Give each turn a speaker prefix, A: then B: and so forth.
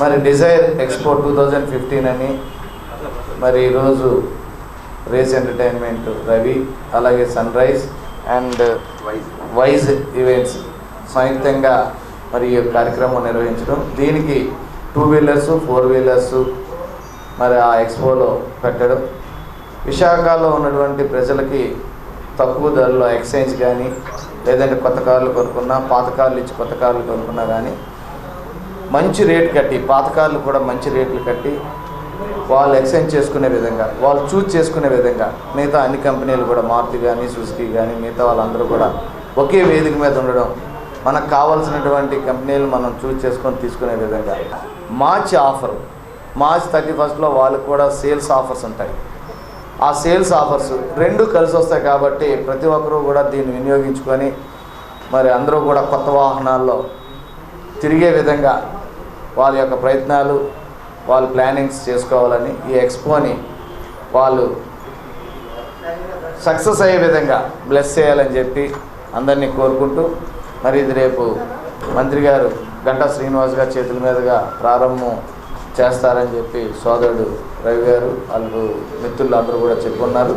A: మరి desire expo two thousand fifteen అని మరి ఈరోజు రేస్ ఎంటర్టైన్మెంట్ రవి అలాగే sunrise and wise events సంయుక్తంగా మరి ఈ కార్యక్రమం నిర్వహించడం. దీనికి టూ వీలర్స్ ఫోర్ వీలర్స్ మరి ఆ ఎక్స్పోలో పెట్టడం. విశాఖలో ఉన్నటువంటి ప్రజలకి తక్కువ ధరలో ఎక్స్చేంజ్ కానీ లేదంటే కొత్త కార్లు కొనుక్కున్నా పాత కార్లు ఇచ్చి కొత్త కార్లు కొనుక్కున్నా కానీ మంచి రేట్ కట్టి పాతకాలు కూడా మంచి రేట్లు కట్టి వాళ్ళు ఎక్స్చేంజ్ చేసుకునే విధంగా వాళ్ళు చూజ్ చేసుకునే విధంగా మిగతా అన్ని కంపెనీలు కూడా మారుతి కానీ సుజుకి కానీ మిగతా వాళ్ళందరూ కూడా ఒకే వేదిక మీద ఉండడం మనకు కావాల్సినటువంటి కంపెనీలు మనం చూజ్ చేసుకొని తీసుకునే విధంగా. మార్చి ఆఫర్ మార్చ్ థర్టీ ఫస్ట్లో వాళ్ళకు కూడా సేల్స్ ఆఫర్స్ ఉంటాయి. ఆ సేల్స్ ఆఫర్స్ రెండు కలిసి వస్తాయి కాబట్టి ప్రతి ఒక్కరూ కూడా దీన్ని వినియోగించుకొని మరి అందరూ కూడా కొత్త వాహనాల్లో తిరిగే విధంగా వాళ్ళ యొక్క ప్రయత్నాలు వాళ్ళు ప్లానింగ్స్ చేసుకోవాలని ఈ ఎక్స్పోని వాళ్ళు సక్సెస్ అయ్యే విధంగా బ్లెస్ చేయాలని చెప్పి అందరినీ కోరుకుంటూ మరి ఇది రేపు మంత్రి గారు గంటా శ్రీనివాస్ గారి చేతుల మీదుగా ప్రారంభం చేస్తారని చెప్పి సోదరుడు రవి గారు వాళ్ళు మిత్రులు అందరూ కూడా చెప్పున్నారు